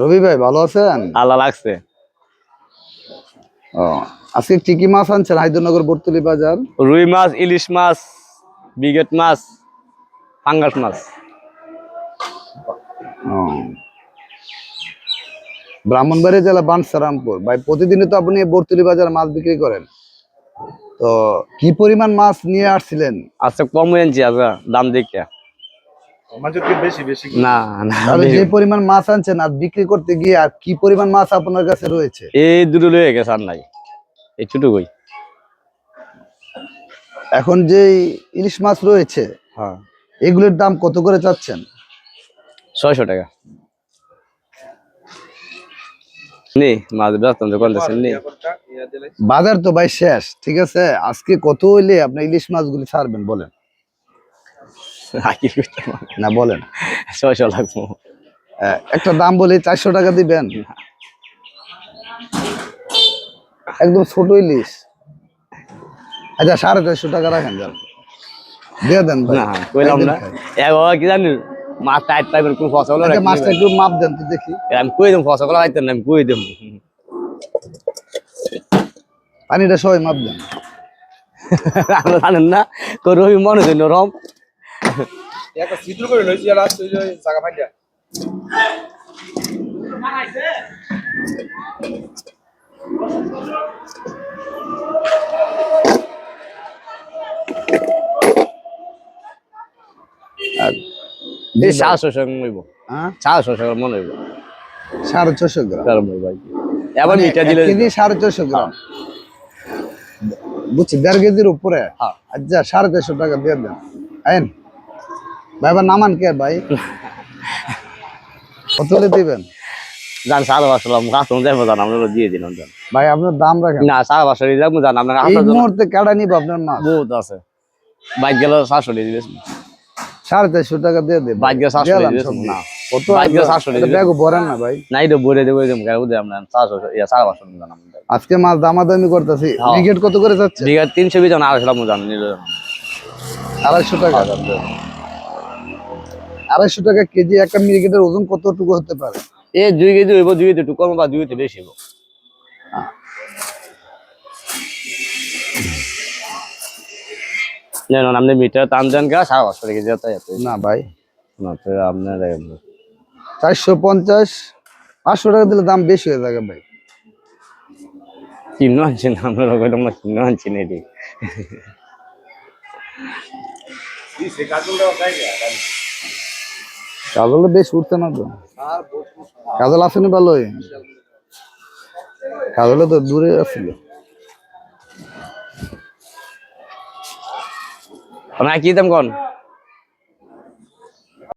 রবি ভাই ভালো আছেন? আল্লাহ লাগছে। ও আজকে কি কি মাছ আনছেন? হায়দরনগর বর্তলি বাজার? রুই মাছ ইলিশ মাছ বিগেট মাছ পাঙ্গাস মাছ। ব্রাহ্মণবাড়িয়া জেলা বানসারামপুর। ভাই প্রতিদিনই তো আপনি বর্তলি বাজার মাছ বিক্রি করেন। তো কি পরিমাণ মাছ নিয়ে আসছিলেন? আচ্ছা কম এনেছি আজকে দাম দেখে না না যে পরিমাণ মাছ আনছেন আর বিক্রি করতে গিয়ে আর কি পরিমাণ মাছ আপনার কাছে রয়েছে? এই দুটো লয়ে গেছে আর নাই। এই ছোট এখন যে ইলিশ মাছ রয়েছে হ্যাঁ। এগুলোর দাম কত করে চাচ্ছেন? ছয়শো টাকা। নে মাছ বাজার তো ভাই শেষ ঠিক আছে? আজকে কত হইলে আপনি ইলিশ মাছগুলি ছাড়বেন বলেন? না বলেন। ছয়শো লাগবো। একটা দাম বলে চারশো টাকা দিবেন? একদম ছোট ইলিশ। আচ্ছা সাড়ে চারশো টাকা রাখেন যান। দিয়ে দেন না কইলাম না। একদিন এ বাবা কি জানি মাছ টাইট পাইবেন কোন ফসল আচ্ছা, মাছটা একটু মাপ দেন তো দেখি। আমি কই দেব ফসল আইতেন না আমি কই দেব। পানিটা সবাই মাপ দেন। জানেন না কই রবি মনে হয় নরম। একটা চিত্র করে লইছি আর আসছে ওই জায়গা ফাইটা। সঙ্গে হইব হ্যাঁ? মনে হইব। সাড়ে ছশো গ্রাম। হইব আর কি। এবার মিঠা দিলে কেজি সাড়ে ছশো গ্রাম। বুঝছি দেড় কেজির উপরে? হ্যাঁ। আচ্ছা সাড়ে চারশো টাকা দিয়ে দেন। আইন। ভাই এবার নামান কে ভাই? কত দিবেন? জান সাড়ে পাঁচশো কাস্টমার যাব জান আমরা দিয়ে জান। ভাই আপনার দাম রাখেন। না সাড়ে পাঁচশো দিয়ে যাব জান আপনার এই মুহূর্তে নিব আপনার মাছ? বহুত আছে। বাইক গেলে সাতশো দিয়ে দিবেন। সাড়ে চারশো টাকা দিয়ে দেব। বাইক গেলে সাতশো দিয়ে দিবেন না। কত বাইক গেলে সাতশো দিয়ে দিবেন। ব্যাগ ভরেন না ভাই। নাই তো বলে দেবো দেবো গাড়ি বুঝে আপনার সাতশো ইয়া সাড়ে পাঁচশো জান আজকে মাছ দামাদামি করতেছি। হ্যাঁ। কত করে যাচ্ছে? তিনশো জান আড়াইশো টাকা। আড়াইশো টাকা কেজি একটা মিরিকেটের ওজন কতটুকু হতে পারে? এ দুই কেজি হইব দুই কেজি কম বা দুই কেজি বেশি হইব। না না আপনি মিটার টান দেন গা সাড়ে পাঁচশো যেতে যেতে না ভাই। না তো আপনার চারশো পঞ্চাশ পাঁচশো টাকা দিলে দাম বেশি হয়ে যাবে ভাই। কিনো আনছেন আপনারা কইলাম না কিনো আনছেন এটি কাজল বেশ উঠতে না তো? কাজল আসেনি ভালোই? কাজল তো দূরে আসছিল না, কি দাম কোন?